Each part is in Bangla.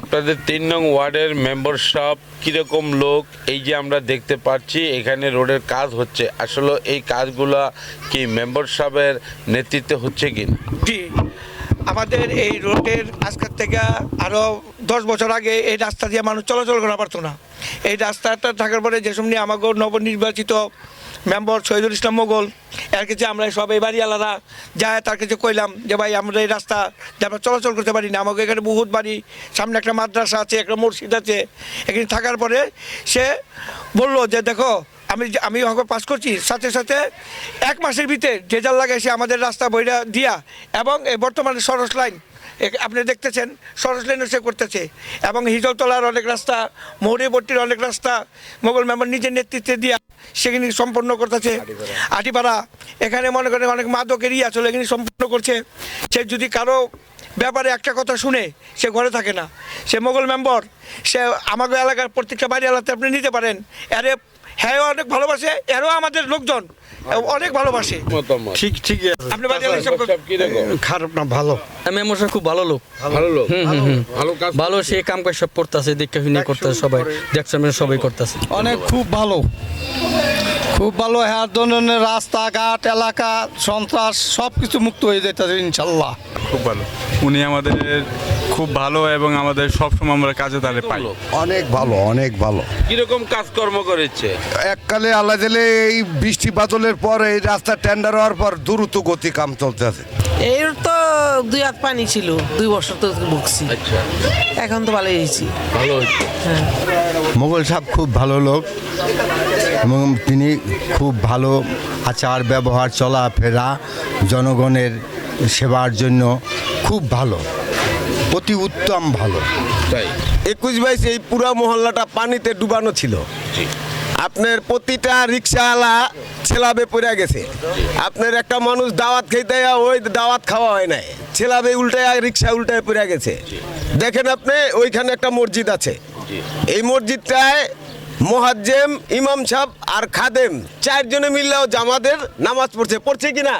আপনাদের তিন নং ওয়ার্ডের মেম্বারশিপ কীরকম লোক? এই যে আমরা দেখতে পাচ্ছি, এখানে রোডের কাজ হচ্ছে। আসলে এই কাজগুলা কি মেম্বারশিপের নেতৃত্বে হচ্ছে কি? আমাদের এই রোডের আজকের থেকে আরও দশ বছর আগে এই রাস্তা দিয়ে মানুষ চলাচল করা পারতো না। এই রাস্তাটা থাকার পরে যে সময় আমাকে নবনির্বাচিত মেম্বার শহীদুল ইসলাম মোগল, এর কাছে আমরা সবাই বাড়ি আলাদা। যায় তার কাছে কইলাম যে, ভাই, আমরা এই রাস্তা আমরা চলাচল করতে পারি না। আমাকে এখানে বহুত বাড়ি, সামনে একটা মাদ্রাসা আছে, একটা মসজিদ আছে। এখানে থাকার পরে সে বলল যে, দেখো, আমি আমি ওকে পাস করছি। সাথে সাথে এক মাসের ভিতরে রেজাল্ট লাগাইছে আমাদের রাস্তা বইটা দিয়া এবং এই বর্তমানে সরস লাইন আপনি দেখতেছেন, সরস লাইনও সে করতেছে। এবং হিজলতলার অনেক রাস্তা, মৌরিবর্তীর অনেক রাস্তা, মোগল মেম্বার নিজের নেতৃত্বে দিয়া সেখানে সম্পন্ন করতেছে। আটিপাড়া। এখানে মনে করেন অনেক মাদকের ইয়ে আসলে এখানে সম্পন্ন করছে। সে যদি কারও ব্যাপারে একটা কথা শুনে, সে ঘরে থাকে না। সে মোগল মেম্বর। সে আমাদের এলাকার প্রত্যেকটা বাড়ি এলাকাতে আপনি নিতে পারেন। এরে হ্যাঁ অনেক ভালোবাসে এরও আমাদের লোকজন অনেক ভালোবাসে। ঠিক ঠিক আছে। আপনি খারাপ না ভালো। আমি সাহেব খুব ভালো লোক। ভালো লোক? হুম হুম হুম। ভালো কাজ ভালো সে কাম কাজ সব করতেছে দেখে শুনে করতেছে সবাই। দেখছে মানে সবাই করতেছে। অনেক খুব ভালো। খুব ভালো হ্যাঁ ধরনের রাস্তাঘাট এলাকা সন্ত্রাস সব কিছু মুক্ত হয়ে যেতেছে ইনশাল্লাহ। খুব ভালো। উনি আমাদের খুব ভালো এবং আমাদের সবসময় আমরা কাজে তারে পাই। অনেক ভালো অনেক ভালো। কীরকম কাজকর্ম করেছে? এককালে আল্লাহ দিলে এই বৃষ্টি বাদলের পর এই রাস্তা টেন্ডার হওয়ার পর দ্রুত গতি কাম চলতেছে। এর তো দুই হাত পানি ছিল দুই বছর তো ভুগছি। আচ্ছা। এখন তো ভালো হয়েছি। ভালো হচ্ছে মোগল সাহেব খুব ভালো লোক। এবং তিনি খুব ভালো আচার ব্যবহার চলাফেরা জনগণের সেবার জন্য খুব ভালো অতি উত্তম ভালো। তাই? একুশ বাইশ এই পুরো মহল্লাটা পানিতে ডুবানো ছিল। আপনার প্রতিটা রিক্সাওয়ালা ছেলাবে পড়ে গেছে। আপনার একটা মানুষ দাওয়াত খেতে ওই দাওয়াত খাওয়া হয় নাই। ছেলাবে উল্টায় রিক্সা উল্টায় পড়ে গেছে। দেখেন আপনি ওইখানে একটা মসজিদ আছে। এই মসজিদটায় মোহাজ্জেম, ইমাম সাহেব আর খাদেম। চারজনে মিললেও জামাদের নামাজ পড়ছে। পড়ছে কিনা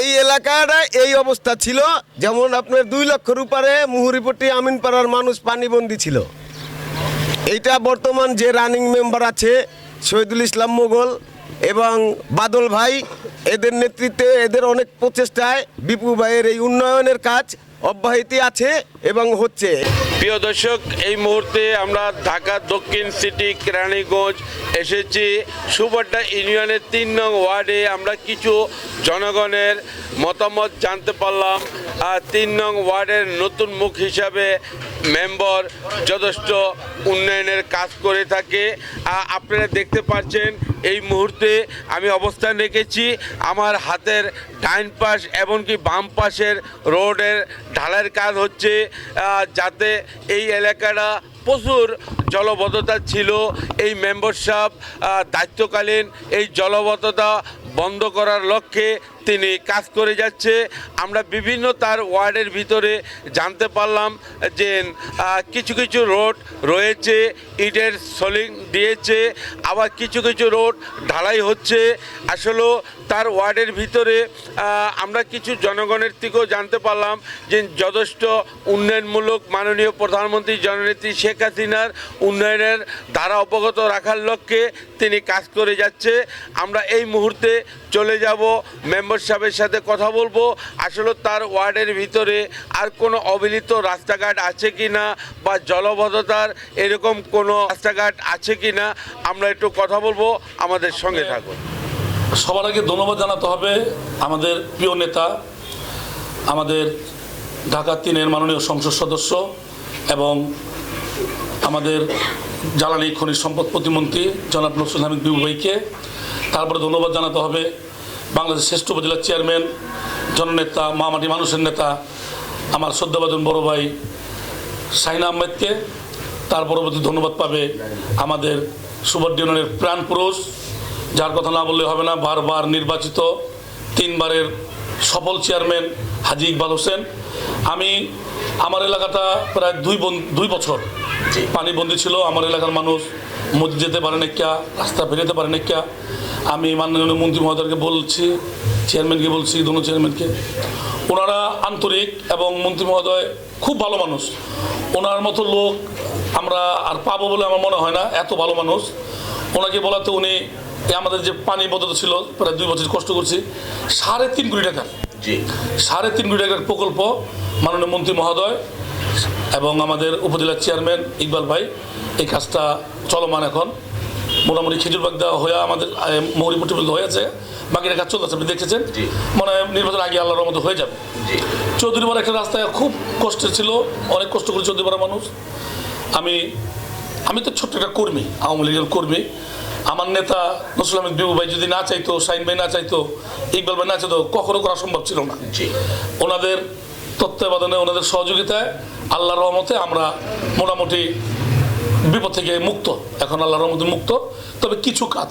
এই এলাকাটা এই অবস্থা ছিল। যেমন আপনার দুই লক্ষর উপরে মুহুরিপট্টি আমিনপাড়ার মানুষ পানিবন্দী ছিল। এইটা বর্তমান যে রানিং মেম্বার আছে, শহীদুল ইসলাম মোগল এবং বাদল ভাই, এদের নেতৃত্বে এদের অনেক প্রচেষ্টায় বিপু ভাইয়ের এই উন্নয়নের কাজ অব্যাহতি আছে এবং হচ্ছে। প্রিয় দর্শক, এই মুহূর্তে আমরা ঢাকা দক্ষিণ সিটি, কেরানীগঞ্জ এসেছি। সুবাড্ডা ইউনিয়নের তিন নং ওয়ার্ডে আমরা কিছু জনগণের মতামত জানতে পারলাম। আর তিন নং ওয়ার্ডের নতুন মুখ হিসাবে মেম্বার যথেষ্ট উন্নয়নের কাজ করে থাকে। আপনারা দেখতে পাচ্ছেন, এই মুহূর্তে আমি অবস্থান রেখেছি আমার হাতের ডাইন পাশ এমনকি বাম পাশের রোডের ঢালাইয়ের কাজ হচ্ছে যাতে এই এলাকাটা প্রচুর জলবদ্ধতা ছিল। এই মেম্বারশিপ দায়িত্বকালীন এই জলবদ্ধতা বন্ধ করার লক্ষ্যে তিনি কাজ করে যাচ্ছে। আমরা বিভিন্ন তার ওয়ার্ডের ভিতরে জানতে পারলাম যে কিছু কিছু রোড রয়েছে, ইটের সলিং দিয়েছে, আবার কিছু কিছু রোড ঢালাই হচ্ছে। আসলে তার ওয়ার্ডের ভিতরে আমরা কিছু জনগণের থেকেও জানতে পারলাম যে, যথেষ্ট উন্নয়নমূলক মাননীয় প্রধানমন্ত্রী জননেত্রী শেখ হাসিনার উন্নয়নের ধারা অবগত রাখার লক্ষ্যে তিনি কাজ করে যাচ্ছে। আমরা এই মুহূর্তে চলে যাব, মেম্বার সাহেবের সাথে কথা বলব। আসলে তার ওয়ার্ডের ভিতরে আর কোনো অবিলিত রাস্তাঘাট আছে কি না বা জলবদ্ধতার এরকম কোনো রাস্তাঘাট আছে কি না আমরা একটু কথা বলব। আমাদের সঙ্গে থাকুন। সবার আগে ধন্যবাদ জানাতে হবে আমাদের প্রিয় নেতা, আমাদের ঢাকা তিনের মাননীয় সংসদ সদস্য এবং আমাদের জ্বালানি খনিজ সম্পদ প্রতিমন্ত্রী জনাব নসরুল হামিদ বিবু ভাইকে। তারপরে ধন্যবাদ জানাতে হবে বাংলাদেশ শ্রেষ্ঠ উপজেলার চেয়ারম্যান, জননেতা মামাটি মানুষের নেতা, আমার শ্রদ্ধাভাজন বড় ভাই শাহিনা আহমেদকে। তার পরবর্তী ধন্যবাদ পাবে আমাদের সুবর্ডিয়নের প্রাণ পুরুষ, যার কথা না বললে হবে না, বারবার নির্বাচিত তিনবারের সফল চেয়ারম্যান হাজি ইকবাল হোসেন। আমি আমার এলাকাটা প্রায় দুই দুই বছর পানিবন্দী ছিল আমার এলাকার মানুষ মসজিদ যেতে পারে না ক্যা রাস্তা বেরোতে পারে না ক্যা। আমি মাননীয় মন্ত্রী মহোদয়কে বলছি চেয়ারম্যানকে বলছি দুনো চেয়ারম্যানকে ওনারা আন্তরিক এবং মন্ত্রী মহোদয় খুব ভালো মানুষ। ওনার মতো লোক আমরা আর পাবো বলে আমার মনে হয় না এত ভালো মানুষ। ওনাকে বলাতে উনি আমাদের যে পানি বদল ছিল প্রায় দুই বছর কষ্ট করছি সাড়ে তিন কোটি টাকা জি। সাড়ে তিন কোটি টাকার প্রকল্প মাননীয় মন্ত্রী মহোদয় এবং আমাদের উপজেলার চেয়ারম্যান ইকবাল ভাই এই কাজটা চলমান এখন। মোটামুটি খেজুরবাগ দেওয়া হয়ে আমাদের মৌরিপুটি পর্যন্ত হয়েছে বাকিটা কাজ চলতেছে আপনি দেখেছেন। মনে হয় নির্বাচন আগে আল্লাহর মতো হয়ে যাবে। চৌধুরীপাড়া একটা রাস্তায় খুব কষ্টের ছিল অনেক কষ্ট করে চৌধুরীপাড়া মানুষ। আমি আমি তো ছোট্ট একটা কর্মী আওয়ামী লীগের কর্মী। আমার নেতা নসরুল আহমেদ বিবু ভাই যদি না চাইতো শাইন ভাই না চাইতো ইকবাল ভাই না চাইতো কখনো করা সম্ভব ছিল না। ওনাদের তত্ত্বাবধানে ওনাদের সহযোগিতায় আল্লাহর রহমতে আমরা মোটামুটি বিপদ থেকে মুক্ত। এখন আল্লাহর রহমতে মুক্ত। তবে কিছু কাজ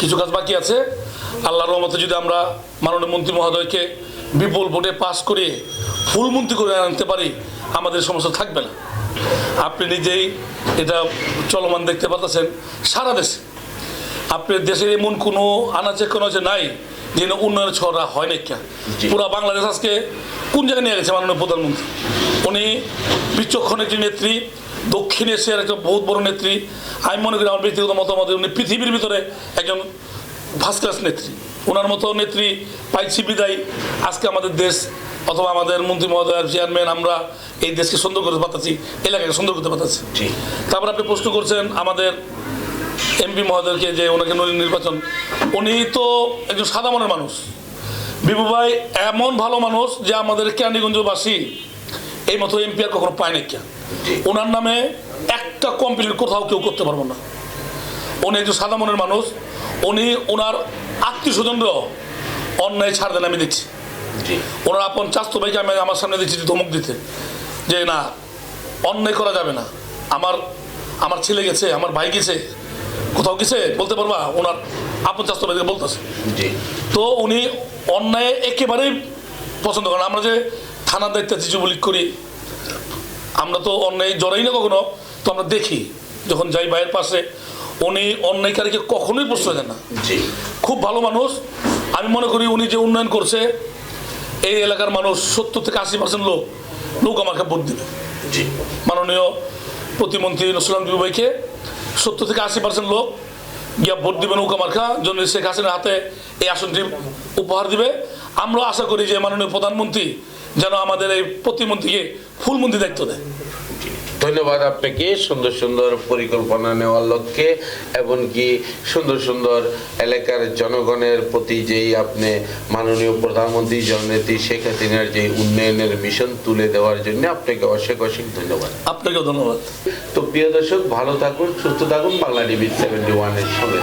কিছু কাজ বাকি আছে। আল্লাহর রহমতে যদি আমরা মাননীয় মন্ত্রী মহোদয়কে বিপুল ভোটে পাস করে ফুল মন্ত্রী করে আনতে পারি, আমাদের সমস্যা থাকবে না। আপনি নিজেই এটা চলমান দেখতে পাচ্ছেন সারা দেশে। আপনার দেশের এমন কোনো আনাচে কোনো আছে নাই যে উন্নয়নের ছড়া হয় না কেন পুরা বাংলাদেশ আজকে কোন জায়গায় নিয়ে গেছে মাননীয় প্রধানমন্ত্রী? উনি বিচক্ষণ একটি নেত্রী দক্ষিণ এশিয়ার একটা বহুত বড় নেত্রী। আমি মনে করি আমার ব্যক্তিগত মতামত উনি পৃথিবীর ভিতরে একজন ফার্স্ট ক্লাস নেত্রী। ওনার মতো নেত্রী পাইছি বিদায়। আজকে আমাদের দেশ অথবা আমাদের মন্ত্রী মহোদয় চেয়ারম্যান আমরা এই দেশকে সুন্দর করতে পারতেছি এলাকাকে সুন্দর করতে পারতেছি। তারপর আপনি প্রশ্ন করছেন আমাদের এমপি মহোদয়কে যে ওনাকে নির্বাচন উনি তো একজন সাদা মনের মানুষ। বিভু ভাই এমন ভালো মানুষ যে আমাদের ক্যান্ডিগঞ্জবাসী এই মতো এমপি আর কখনো পায় না কেন ওনার নামে একটা কমপ্লিট কোথাও কেউ করতে পারব না। উনি একজন সাদা মনের মানুষ উনি ওনার আত্মীয় স্বজনরাও অন্যায় ছাড় দেন আমি দেখছি জি। ওনার আপন চাস্তো ভাইকে আমি আমার সামনে দেখছি যে ধমক দিতে যে না অন্যায় করা যাবে না। আমার আমার ছেলে গেছে আমার ভাই গেছে কোথাও গেছে? বলতে পারবা? ওনার আপন ভাইকে বলতেছে। জি। তো উনি অন্যায় একেবারেই পছন্দ করেন আমরা যে থানার দায়িত্বে আছি যুবলীগ করি আমরা তো অন্যায় জড়াই না কখনো। তো আমরা দেখি যখন যাই ভাইয়ের পাশে উনি অন্যায়কারীকে কখনোই প্রশ্রয় দেন না। জি। খুব ভালো মানুষ। আমি মনে করি উনি যে উন্নয়ন করছে এই এলাকার মানুষ সত্তর থেকে আশি পার্সেন্ট লোক লোক আমাকে ভোট দিবে। জি। মাননীয় প্রতিমন্ত্রী নসরুলাম ভাইকে সত্তর থেকে আশি পার্সেন্ট লোক গিয়া ভোট দিবে নৌকা মার্কা, জন্য শেখ হাসিনার হাতে এই আসনটি উপহার দিবে। আমরা আশা করি যে মাননীয় প্রধানমন্ত্রী যেন আমাদের এই প্রতিমন্ত্রীকে ফুলমন্ত্রী দায়িত্ব দেয়। ধন্যবাদ আপনাকে সুন্দর সুন্দর পরিকল্পনা নেওয়ার লক্ষ্যে এমনকি সুন্দর সুন্দর এলাকার জনগণের প্রতি যেই আপনি মাননীয় প্রধানমন্ত্রী জননেত্রী শেখ হাসিনার যে উন্নয়নের মিশন তুলে দেওয়ার জন্য আপনাকে অশেক অশেক ধন্যবাদ। আপনাকেও ধন্যবাদ। তো প্রিয় দর্শক ভালো থাকুন সুস্থ থাকুন বাংলা টিভি সেভেন্টি ওয়ানের সঙ্গে